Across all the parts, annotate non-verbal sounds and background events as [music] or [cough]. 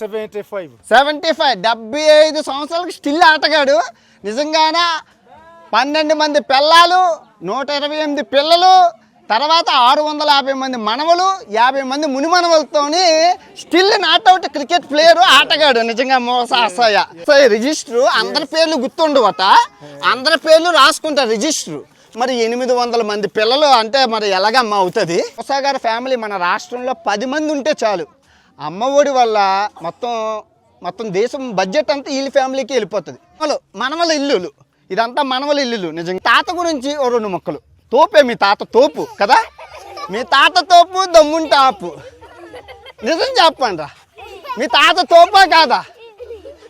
Seventy five seventy five డెబ్బై ఐదు సంవత్సరాలకి స్టిల్ ఆటగాడు. నిజంగానే పన్నెండు మంది పిల్లలు నూట ఇరవై ఎనిమిది పిల్లలు తర్వాత ఆరు వందల యాభై మంది మనవలు యాభై మంది ముని మనవలతోని still not out cricket player ఆటగాడు. నిజంగా మోస అసహ్య. రిజిస్టర్. అందరి పేర్లు గుర్తుండవట. అందరి పేర్లు రాసుకుంటారు రిజిస్టర్. మరి ఎనిమిది వందల మంది పిల్లలు అంటే మరి ఎలాగమ్మ అవుతుంది? మోసా గారి ఫ్యామిలీ మన రాష్ట్రంలో పది మంది ఉంటే చాలు. అమ్మ ఒడి వల్ల మొత్తం మొత్తం దేశం బడ్జెట్ అంతా వీళ్ళ ఫ్యామిలీకి వెళ్ళిపోతుంది. మనలు మనవల ఇల్లులు. ఇదంతా మనవల ఇల్లులు నిజంగా. తాత గురించి ఓ రెండు మొక్కలు. తోపే మీ తాత తోపు కదా? మీ తాత తోపు దమ్ముంటే ఆపు నిజం చెప్పండి రా. మీ తాత తోపా కాదా?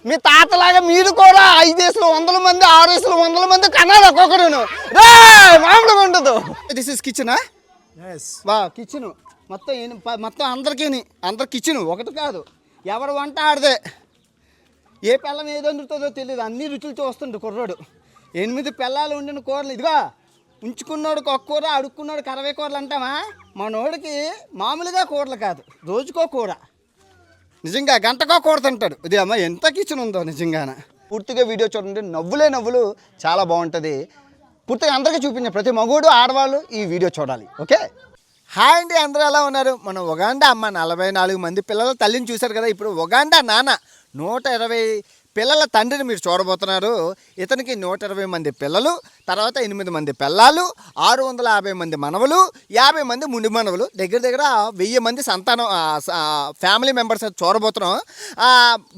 మీ తాతలాగా మీరు కూడా ఐదేసులు వందల మంది ఆరేసులు వందల మంది కన్నారు ఒక్కొక్కడును. రే మామూలుగా ఉండదు దిస్ ఇస్ కిచెనా ఎస్ వా కిచెన్ మొత్తం మొత్తం అందరికీ అందరికి కిచెన్ ఒకటి కాదు. ఎవరు వంట ఆడదే. ఏ పిల్లం ఏది వండుతుందో తెలియదు అన్ని రుచులు చూస్తుండు కుర్రోడు. ఎనిమిది పిల్లలు ఉండిన కూరలు. ఇదిగో ఉంచుకున్నోడికి ఒక కూర అడుక్కున్నాడు అరవై కూరలు అంటామా మనోడికి మామూలుగా కూరలు కాదు. రోజుకో కూర. నిజంగా గంటకో కూర తింటాడు. ఇది అమ్మ ఎంత కిచెన్ ఉందో నిజంగాన. పూర్తిగా వీడియో చూడండి. నవ్వులే నవ్వులు చాలా బాగుంటుంది. పూర్తిగా అందరికీ చూపించే ప్రతి మగుడు ఆడవాళ్ళు ఈ వీడియో చూడాలి. ఓకే? హాయ్ అండి అందరూ ఎలా ఉన్నారు? మన ఒగాండా అమ్మ నలభై నాలుగు మంది పిల్లల తల్లిని చూశారు కదా ఇప్పుడు ఒగాండా నాన్న నూట ఇరవై పిల్లల తండ్రిని మీరు చూడబోతున్నారు. ఇతనికి నూట ఇరవై మంది పిల్లలు తర్వాత ఎనిమిది మంది పిల్లలు ఆరు వందల యాభై మంది మనవలు యాభై మంది ముండి మనవలు దగ్గర దగ్గర వెయ్యి మంది సంతానం ఫ్యామిలీ మెంబర్స్ చూడబోతున్నాం.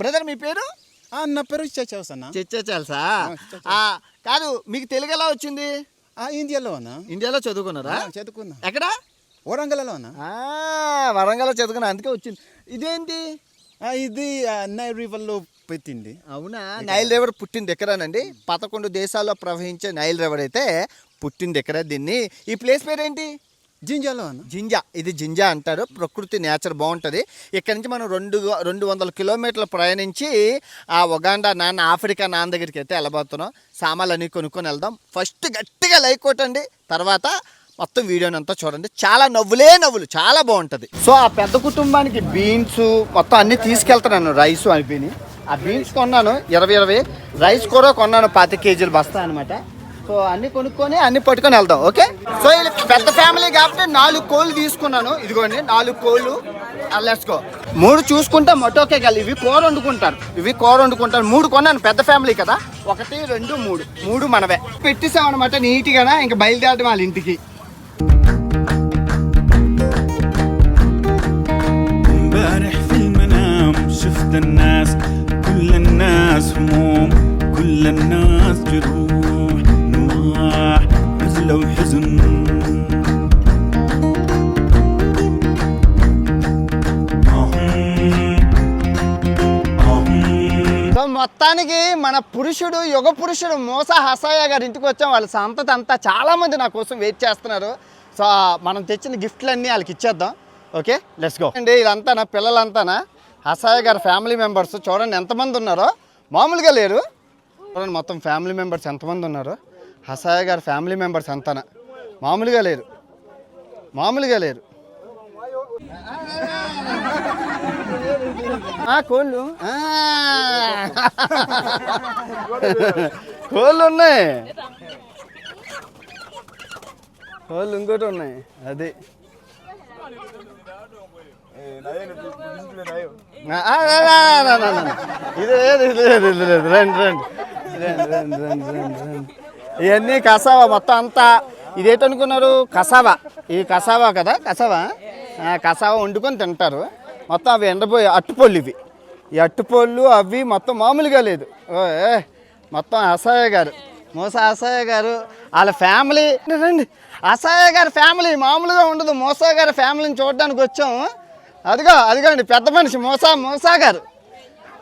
బ్రదర్ మీ పేరు? నా పేరు చచ్చావు అన్న చచ్చా కాదు మీకు తెలుగు ఎలా వచ్చింది? ఇండియాలో ఇండియాలో చదువుకున్నారా? చదువుకున్నా. ఎక్కడ? వరంగల్లో అన్న ఆ, వరంగల్ చదువుకున్నా అందుకే వచ్చింది. ఇదేంటి? ఇది నై రివర్లో పెట్టింది. అవునా? నైల్ రివర్ పుట్టింది ఎక్కడానండి? పదకొండు దేశాల్లో ప్రవహించే నైల్ రివర్ అయితే పుట్టింది ఎక్కడ దీన్ని? ఈ ప్లేస్ పేరేంటి? జింజాలో అన్న జింజా. ఇది జింజా అంటారు. ప్రకృతి నేచర్ బాగుంటుంది. ఇక్కడ నుంచి మనం రెండు రెండు వందల కిలోమీటర్లు ప్రయాణించి ఆ ఒగాండా నాన్న ఆఫ్రికా నాన్న దగ్గరికి అయితే వెళ్ళబోతున్నాం. సామాన్లు అన్నీ కొనుక్కొని వెళ్దాం. ఫస్ట్ గట్టిగా లైక్ కొట్టండి. తర్వాత మొత్తం వీడియోని అంతా చూడండి. చాలా నవ్వులే నవ్వులు చాలా బాగుంటుంది. సో ఆ పెద్ద కుటుంబానికి బీన్స్ మొత్తం అన్నీ తీసుకెళ్తాను రైస్ అయిపోయి ఆ బీన్స్ కొన్నాను ఇరవై ఇరవై. రైస్ కూడా కొన్నాను పాతి కేజీలు బస్తా అనమాట సో అన్ని కొనుక్కొని అన్ని పట్టుకొని వెళ్దాం ఓకే? సో ఇది పెద్ద ఫ్యామిలీ కాబట్టి నాలుగు కోళ్ళు తీసుకున్నాను. ఇదిగోండి నాలుగు కోళ్ళు. లెట్స్కో మూడు చూసుకుంటే మొటోకే కాదు ఇవి కూర వండుకుంటారు. ఇవి కూర వండుకుంటారు. మూడు కొన్నాను పెద్ద ఫ్యామిలీ కదా. ఒకటి రెండు మూడు. మూడు మనవే. పెట్టేసామన్నమాట నీట్గా ఇంకా బయలుదేరడం వాళ్ళ ఇంటికి. شفت الناس كل الناس هموم كل الناس جروح نواح عزلة وحزن أهم సో మొత్తానికి మన పురుషుడు యుగ పురుషుడు మోస హసాయ గారి ఇంటికి వచ్చాం వాళ్ళ సంతతి అంతా చాలా మంది నా కోసం వెయిట్ చేస్తున్నారు సో మనం తెచ్చిన గిఫ్ట్లన్నీ వాళ్ళకి ఇచ్చేద్దాం ఓకే లెట్స్ గో అండి ఇదంతా నా పిల్లలంతానా హసాయ గారి ఫ్యామిలీ మెంబర్స్ చూడండి ఎంతమంది ఉన్నారో. మామూలుగా లేరు. చూడండి మొత్తం ఫ్యామిలీ మెంబర్స్ ఎంతమంది ఉన్నారు. హసాయ గారి ఫ్యామిలీ మెంబర్స్ అంతానా మామూలుగా లేరు. మామూలుగా లేరు. ఆ, కోళ్ళు. కోళ్ళు ఉన్నాయి. కోళ్ళు ఇంకోటి ఉన్నాయి. అది. ఇది లేదు ఇది లేదు ఇది లేదు రండి రండి రండి రండి రండి రండి రండి ఇవన్నీ కసావా మొత్తం అంతా. ఇదేటనుకున్నారు? కసావా. ఇది కసావా కదా? కసావా? కసావా వండుకొని తింటారు. మొత్తం అవి ఎండపోయి అట్టుపళ్ళు ఇవి. ఈ అట్టుపళ్ళు అవి మొత్తం మామూలుగా లేదు. ఓ మొత్తం అసహాయ గారు. మోస అసహాయ గారు. వాళ్ళ ఫ్యామిలీ రండి. అసయ్య గారి ఫ్యామిలీ మామూలుగా ఉండదు. మోసా గారి ఫ్యామిలీని చూడడానికి వచ్చాం అదిగో అదిగోండి పెద్ద మనిషి మోసా మోసా గారు.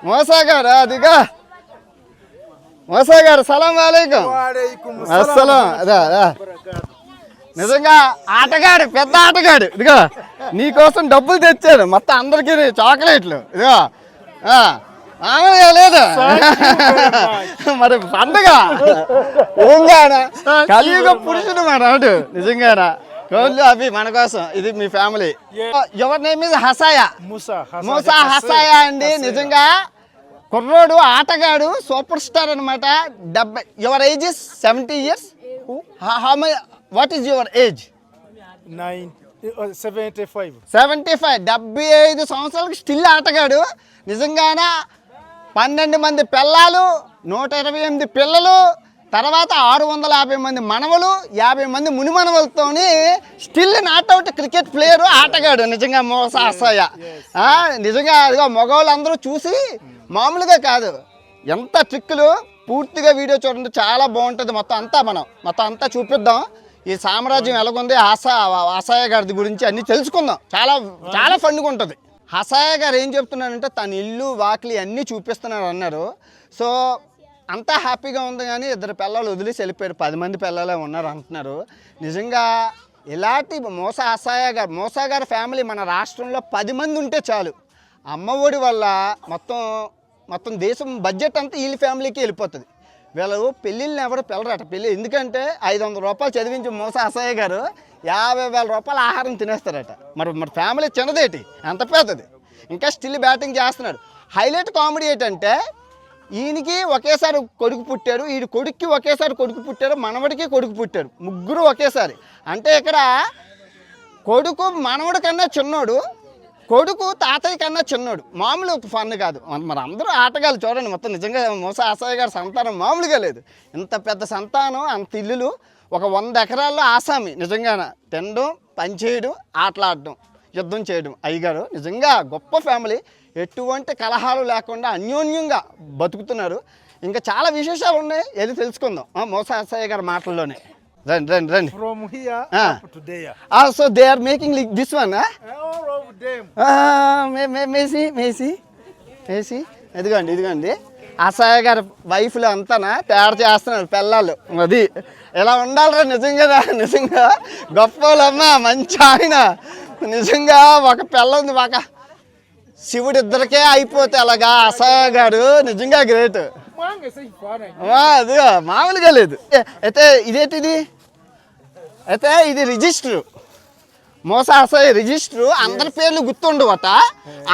మోసా గారు అదిగో. మోసా గారు సలాం వాలేకం. అస్సలం. అదా అదా నిజంగా ఆటగాడు పెద్ద ఆటగాడు. ఇదిగో నీకోసం డబ్బులు తెచ్చాడు. మొత్తం అందరికీ చాక్లెట్లు. ఇదిగో లేదు? మరి పండగ? నిజంగానా? కలియుగ పురుషుడు మా రాడు నిజంగానా? కోళ్ళు అవి మన కోసం ఇది మీ ఫ్యామిలీ. ఎవరి name is Hasaya? Musa. Hasaya అండి. నిజంగా కుర్రోడు ఆటగాడు సూపర్ స్టార్ అనమాట డెబ్బై your age is seventy years? How my what is your age? Nine, uh, 75. Seventy five డెబ్బై ఐదు సంవత్సరాలకు స్టిల్ ఆటగాడు. నిజంగాన? పన్నెండు మంది పిల్లలు నూట ఇరవై ఎనిమిది పిల్లలు తర్వాత ఆరు వందల యాభై మంది మనవలు యాభై మంది ముని మనవలతోని still not out cricket player ఆటగాడు. నిజంగా మోసాసయ్య నిజంగా అదిగో మగవాళ్ళందరూ చూసి మామూలుగా కాదు. ఎంత ట్రిక్కులు పూర్తిగా వీడియో చూడండి చాలా బాగుంటుంది మొత్తం అంతా మనం. మొత్తం అంతా చూపిద్దాం. ఈ సామ్రాజ్యం ఎలాగుంది? ఆశా ఆసాయ గారి గురించి అన్ని తెలుసుకుందాం. చాలా చాలా ఫండ్గా ఉంటుంది. హసాయ గారు ఏం చెప్తున్నారంటే తన ఇల్లు వాకిలి అన్నీ చూపిస్తున్నారు అన్నారు. సో అంతా హ్యాపీగా ఉంది కానీ ఇద్దరు పిల్లలు వదిలేసి వెళ్ళిపోయారు. పది మంది పిల్లలే ఉన్నారు అంటున్నారు. నిజంగా ఇలాంటి మోస హసాయ గారు మోసా గారి ఫ్యామిలీ మన రాష్ట్రంలో పది మంది ఉంటే చాలు. అమ్మఒడి వల్ల మొత్తం మొత్తం దేశం బడ్జెట్ అంతా వీళ్ళ ఫ్యామిలీకి వెళ్ళిపోతుంది. వీళ్ళు పెళ్ళిళ్ళని ఎవరు పిల్లరట పెళ్ళి ఎందుకంటే ఐదు వందల రూపాయలు చదివించి మూస అసయ్య గారు యాభై వేల రూపాయల ఆహారం తినేస్తారట. మరి మరి ఫ్యామిలీ చిన్నదేటి? ఎంత పెద్దది? ఇంకా స్టిల్ బ్యాటింగ్ చేస్తున్నాడు. హైలైట్ కామెడీ ఏంటంటే ఈయనకి ఒకేసారి కొడుకు పుట్టారు ఈయన కొడుక్కి ఒకేసారి కొడుకు పుట్టారు మనవడికి కొడుకు పుట్టారు ముగ్గురు ఒకేసారి. అంటే ఇక్కడ కొడుకు మనవడి కన్నా చిన్నోడు కొడుకు తాతయ్య కన్నా చిన్నోడు. మామూలు ఫన్ కాదు. మరి అందరూ ఆటగాళ్ళు చూడండి. మొత్తం నిజంగా మూస ఆసాయి గారి సంతానం మామూలుగా లేదు. ఇంత పెద్ద సంతానం అంత ఇల్లులు ఒక వంద ఎకరాల్లో ఆసామి. నిజంగాన? తినడం పనిచేయడం ఆటలాడడం యుద్ధం చేయడం. అయ్యగారు నిజంగా గొప్ప ఫ్యామిలీ. ఎటువంటి కలహాలు లేకుండా అన్యోన్యంగా బతుకుతున్నారు. ఇంకా చాలా విశేషాలు ఉన్నాయి. ఏది తెలుసుకుందాం. ఆ, మోస ఆసాయి గారి మాటల్లోనే. రండి రండి రండి. From here Ah. up to there. So they are making this one All of them. మేసి మేసి మేసి. ఇదిగోండి ఇదిగోండి. అసాయ గారి వైఫ్లు అంతానా? తయారు చేస్తున్నారు పిల్లలు. అది. ఇలా ఉండాలిరా నిజంగా నిజంగా. గొప్ప వాళ్ళమ్మా మంచి ఆయన. నిజంగా ఒక పిల్ల ఉంది ఒక శివుడు ఇద్దరికే అయిపోతే అలాగా అసాయ గారు. నిజంగా గ్రేట్ Manga say fine. అది మామూలుగా లేదు. అయితే ఇదేంటిది? అయితే ఇది రిజిస్టర్. మోస అసలు రిజిస్టర్ అందరి పేర్లు గుర్తుండవట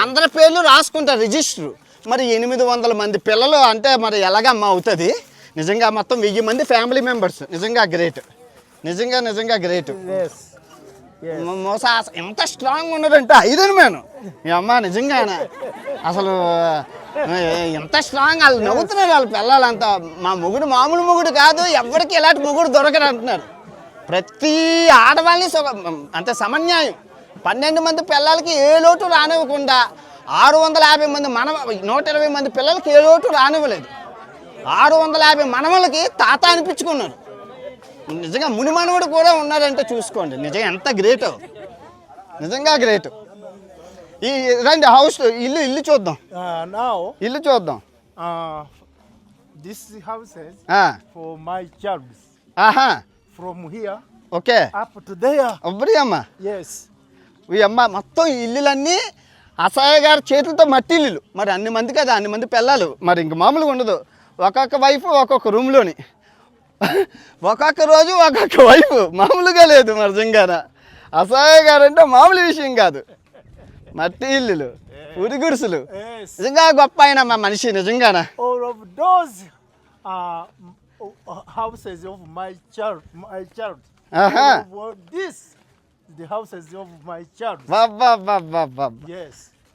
అందరి పేర్లు రాసుకుంటారు రిజిస్టర్. మరి ఎనిమిది వందల మంది పిల్లలు అంటే మరి ఎలాగమ్మా అవుతుంది? నిజంగా మొత్తం వెయ్యి మంది ఫ్యామిలీ మెంబర్స్. నిజంగా గ్రేట్. నిజంగా నిజంగా గ్రేట్. మోస ఎంత స్ట్రాంగ్ ఉన్నాడంటే ఐరన్ మ్యాన్ మీ అమ్మ నిజంగానే. అసలు ఎంత స్ట్రాంగ్ వాళ్ళు నవ్వుతున్నారు వాళ్ళు పిల్లలంతా. మా మొగుడు మామూలు మొగుడు కాదు ఎవరికి ఇలాంటి మొగుడు దొరకరు అంటున్నారు ప్రతి ఆడవాళ్ళని అంతే సమన్యాయం. పన్నెండు మంది పిల్లలకి ఏ లోటు రానివ్వకుండా ఆరు వందల యాభై మంది మనవ నూట ఇరవై మంది పిల్లలకి ఏ లోటు రానివ్వలేదు. ఆరు వందల యాభై మనవలకి తాత అనిపించుకున్నారు. నిజంగా ముని మనవడు కూడా ఉన్నాడంటే చూసుకోండి. నిజంగా ఎంత గ్రేట్. నిజంగా గ్రేట్. ఈ రండి హౌస్ ఇల్లు ఇల్లు చూద్దాం. ఇల్లు చూద్దాం. houses ఆ, for my child. ఆహా. From here okay up to there. అబ్బరి అమ్మ Yes. ఈ అమ్మ మొత్తం ఇల్లులన్నీ అసహాయ గారి చేతులతో మట్టి ఇల్లులు. మరి అన్ని మంది కదా అన్ని మంది పిల్లలు. మరి ఇంక మామూలుగా ఉండదు. ఒక్కొక్క వైఫ్ ఒక్కొక్క రూమ్లోని ఒక్కొక్క రోజు ఒక్కొక్క వైఫ్ మామూలుగా లేదు మరి నిజంగాన అసహాయ గారు అంటే మామూలు విషయం కాదు. మట్టి ఇల్లులు ఉరి గుడిసెలు. నిజంగా గొప్ప ఆయన మా మనిషి నిజంగాన? Uh, houses of my child. My child. Uh, this is the houses of my child. Yes.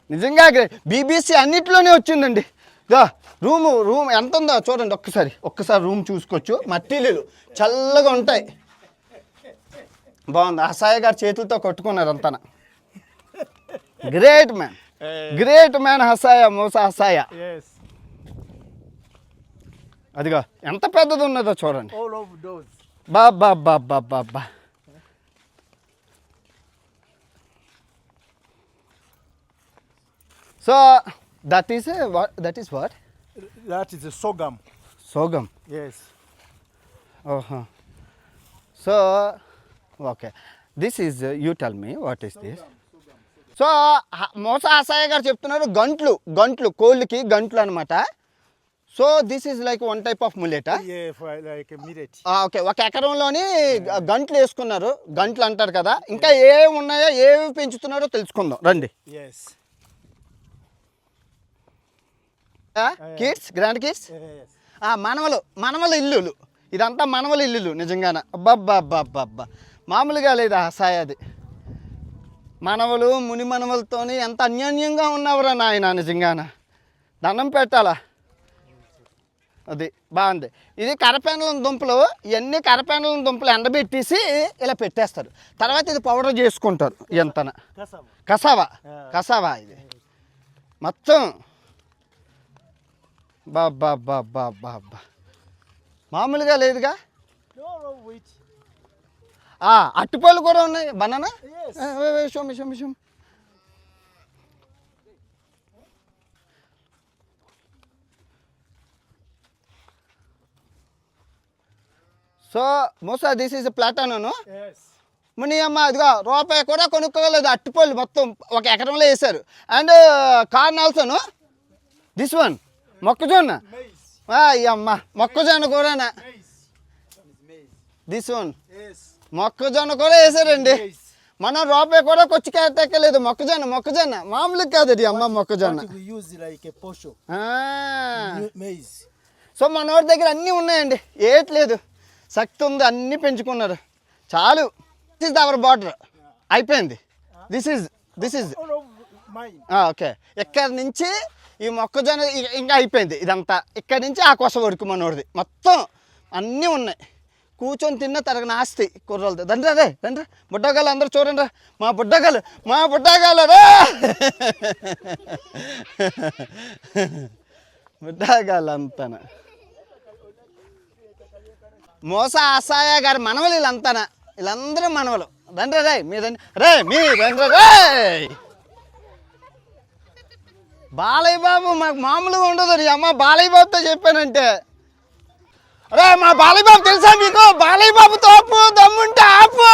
నిజంగా బీబీసీ అన్నిట్లోనే వచ్చిందండి రూము రూమ్ ఎంత ఉందో చూడండి ఒక్కసారి ఒక్కసారి రూమ్ చూసుకోవచ్చు మట్టిల్లులు చల్లగా ఉంటాయి బాగుంది అసాయ గారి చేతులతో కొట్టుకున్నారు అంతన great man great man Hasaya Mosa Hasaya Yes. అదిగో ఎంత పెద్దది ఉన్నదో చూడండి. బాబా బాబా బాబా so that is that is what is a sorghum. Sorghum Yes. ఓహో so okay this is you tell me what is this so Mosa Hasaya గారు చెప్తున్నారు గంట్లు గంట్లు కోళ్ళకి గంట్లు అనమాట so this is like one type of millet. Okay ఒక ఎకరంలోని గంట్లు వేసుకున్నారు. గంట్లు అంటారు కదా. ఇంకా ఏమి ఉన్నాయో ఏవి పెంచుతున్నారో తెలుసుకుందాం. రండి. Kids grandkids. మనవలు మనవల ఇల్లులు. ఇదంతా మనవల ఇల్లులు నిజంగాన. అబ్బబ్బా మామూలుగా లేదు అసాయ అది? మనవలు ముని మనవలతోని ఎంత అన్యోన్యంగా ఉన్నవరా నాయన నిజంగాన. దండం పెట్టాలా? అది బాగుంది. ఇది కరపెండలం దుంపలు ఇవన్నీ కరపెండలం దుంపలు ఎండబెట్టేసి ఇలా పెట్టేస్తారు. తర్వాత ఇది పౌడర్ చేసుకుంటారు ఎంతన. కసావా? కసావా? ఇది. మొత్తం బాబ్బా బాబ్బా బాబ్బా మామూలుగా లేదుగా? అట్టుపళ్ళు కూడా ఉన్నాయి. Banana? Yes. Show me show me so Mosa this is ప్లాటాను Yes. ముని అమ్మ ఇదిగో రూపాయి కూడా కొనుక్కోలేదు అట్టుపళ్ళు మొత్తం ఒక ఎకరంలో వేశారు. అండ్ కార్న్ ఆల్సోను దిస్ వన్ మొక్కజొన్న. అమ్మ మొక్కజొన్న కూడానా. This one. మొక్కజొన్న కూడా వేసారండి. మనం రూపాయి కూడా కొచ్చి తెక్కలేదు మొక్కజొన్న మొక్కజొన్న. మామూలు కాదు ఇది అమ్మ మొక్కజొన్న. సో మనోడి దగ్గర అన్నీ ఉన్నాయండి ఏట్లేదు. శక్తి ఉంది అన్నీ పెంచుకున్నారు. చాలు. దిస్ ఇస్ అవర్ బార్డర్ అయిపోయింది. This is this is. Okay. ఇక్కడ నుంచి ఈ మొక్కజొన్న ఇంకా అయిపోయింది ఇదంతా. ఇక్కడ నుంచి ఆ కొస వరకు మనోడిది మొత్తం అన్నీ ఉన్నాయి. కూర్చొని తిన్న తరగని ఆస్తి కుర్రోళ్ళది. రండి రే రండి బుడ్డగాళ్ళు అందరూ చూడండి రా. మా బుడ్డగాళ్ళు మా బుడ్డగాళ్ళు రా. [laughs] బుడ్డగాళ్ళు అంతన మోస ఆసాయ గారి మనవలు వీళ్ళంతానా? వీళ్ళందరూ మనవలు. రండి రే మీ రండి. రే మీ రండి రే బాలయ్య బాబు మాకు మామూలుగా ఉండదు నీ అమ్మ. బాలయ్య బాబుతో చెప్పానంటే. రే మా బాలయ్య బాబు తెలుసా మీకు? బాలయ్య బాబు తోపు దమ్ముంటే ఆపు.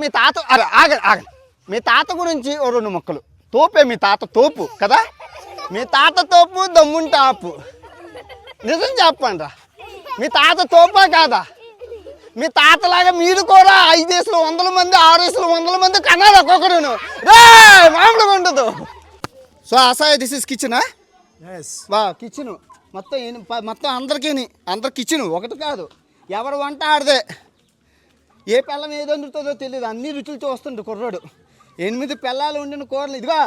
మీ తాత అరే ఆగ మీ తాత గురించి ఓ రెండు మొక్కలు. తోపే మీ తాత తోపు కదా? మీ తాత తోపు దమ్ముంటే ఆపు. నిజం చెప్పండి రా. మీ తాత తోపా కాదా? మీ తాతలాగా మీరు కూడా ఐదేసులు వందల మంది ఆరేసులు వందల మంది కన్నారు ఒక్కొక్కరును రే మామూలుగా ఉండదు. సో అసాయ దిస్ ఇస్ కిచెనా. వా కిచెన్ మొత్తం మొత్తం అందరికీ అందరు కిచెన్ ఒకటి కాదు. ఎవరు వంట ఆడదే? ఏ పిల్లం ఏది వండుతుందో తెలియదు అన్ని రుచులు చూస్తుండు కుర్రోడు. ఎనిమిది పిల్లలు వండిన కూరలు. ఇదిగో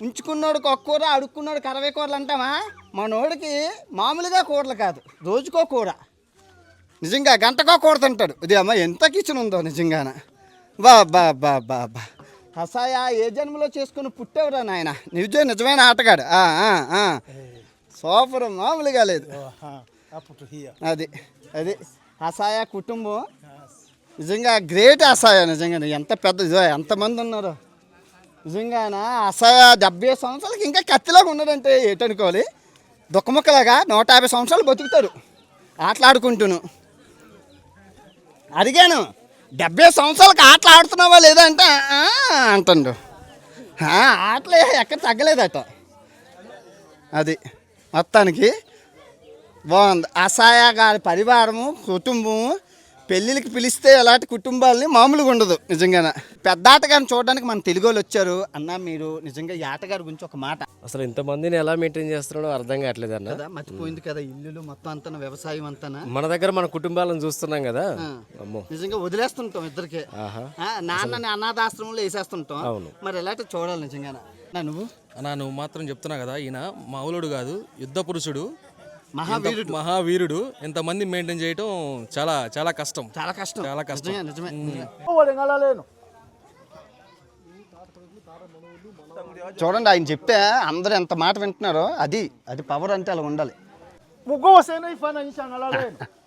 ఉంచుకున్నోడికి ఒక కూర అడుక్కున్నోడికి అరవై కూరలు అంటామా మనోడికి మామూలుగా కూరలు కాదు. రోజుకో కూర. నిజంగా గంటకో కూర తింటాడు. ఇది అమ్మ ఎంత కిచెన్ ఉందో నిజంగాన. బా బా బా బా బా. హసాయ ఏ జన్మలో చేసుకుని పుట్టేవరా నాయన? నిజమే నిజమైన ఆటగాడు. సూపర్ మామూలుగా లేదు. అది అది. హసాయ కుటుంబం. నిజంగా గ్రేట్ అసాయ నిజంగా. ఎంత పెద్ద ఎంతమంది ఉన్నారు. నిజంగానా? అసాయ డెబ్బై సంవత్సరాలకి ఇంకా కత్తిలాగా ఉన్నాడంటే ఏటనుకోవాలి? దుఃఖముక్కలాగా నూట యాభై సంవత్సరాలు బతుకుతారు. ఆటలాడుకుంటూను. అడిగాను డెబ్బై సంవత్సరాలకి ఆటలు ఆడుతున్నావా లేదా అంటే అంటుండు. ఆటలు ఎక్కడ తగ్గలేదట. అది మొత్తానికి బాగుంది. అసహాయ గారి పరివారము కుటుంబము పెళ్ళిళ్ళకి పిలిస్తే అలాంటి కుటుంబాలని మామూలుగా ఉండదు నిజంగానే. పెద్ద ఆటగారిని చూడడానికి మన తెలుగు వాళ్ళు వచ్చారు. అన్న మీరు నిజంగా ఈ ఆటగారి గురించి ఒక మాట. అసలు ఇంతమందిని ఎలా మెయింటైన్ చేస్తున్నాడో అర్థం కావట్లేదు అన్న. కదా మర్చిపోయింది కదా ఇల్లులు మొత్తం అంతా వ్యవసాయం అంతా మన దగ్గర మన కుటుంబాలను చూస్తున్నాం కదా. అమ్మో. నిజంగా వదిలేస్తుంటాం ఇద్దరికి. ఆహా. ఆ, నాన్నని అనాథాశ్రమంలో వేసేస్తుంటాం. అవును. మరి ఎలాంటి చూడాలి నిజంగానే. నా నువ్వు? అన్నా నువ్వు మాత్రం చెప్తున్నా కదా ఈయన మామూలుడు కాదు యుద్ధ పురుషుడు మహావీరుడు ఇంత మహావీరుడు ఇంతమంది మెయింటైన్ చేయటం చాలా చాలా కష్టం చాలా కష్టం చాలా కష్టం. నిజమే నిజమే. Oh. చూడండి ఆయన చెప్తే అందరూ ఎంత మాట వింటున్నారో అది అది పవర్ అంటే అలా ఉండాలి. [laughs]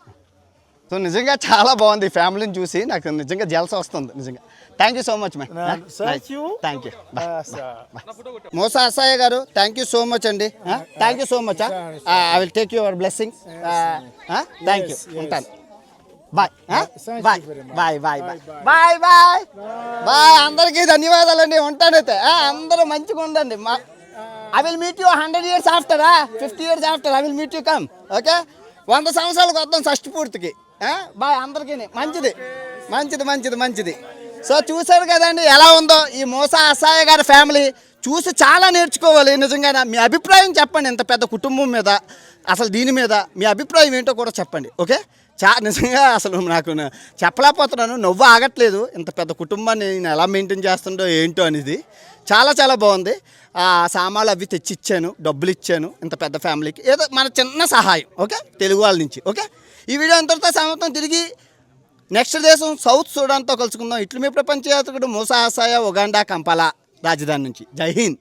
సో నిజంగా చాలా బాగుంది ఫ్యామిలీని చూసి. నాకు నిజంగా జలస వస్తుంది నిజంగా. Thank you so much ma'am. Thank you. Mosa Asaya గారు థ్యాంక్ యూ సో మచ్ అండి thank you so much I will take your blessing thank you ఉంటాను. Bye bye. Bye bye bye bye bye bye అందరికీ ధన్యవాదాలండి. ఉంటానైతే అందరూ మంచిగా ఉండండి. మా I will meet you hundred years ఆఫ్టరా fifty years after I will meet you come okay వంద సంవత్సరాలకు వద్దాం షష్టి పూర్తికి. బాయ్ అందరికీ మంచిది. మంచిది మంచిది మంచిది. సో చూశారు కదండి ఎలా ఉందో ఈ మోసా అసాయ గారి ఫ్యామిలీ. చూసి చాలా నేర్చుకోవాలి నిజంగా మీ అభిప్రాయం చెప్పండి ఇంత పెద్ద కుటుంబం మీద అసలు దీని మీద. మీ అభిప్రాయం ఏంటో కూడా చెప్పండి ఓకే? చా నిజంగా అసలు నాకు చెప్పలేకపోతున్నాను నవ్వు ఆగట్లేదు. ఇంత పెద్ద కుటుంబాన్ని నేను ఎలా మెయింటైన్ చేస్తుండో ఏంటో అనేది. చాలా చాలా బాగుంది. ఆ సామాన్లు అవి తెచ్చి ఇచ్చాను డబ్బులు ఇచ్చాను ఇంత పెద్ద ఫ్యామిలీకి. ఏదో మన చిన్న సహాయం ఓకే? తెలుగు వాళ్ళ నుంచి ఓకే? ఈ వీడియో అంతటితో సమాప్తం. తిరిగి నెక్స్ట్ దేశం సౌత్ సూడాన్తో కలుసుకుందాం. ఇట్లు మీ ప్రపంచ యాత్రికుడు మూసా హసాయ ఉగాండా కంపాలా రాజధాని నుంచి. జై హింద్.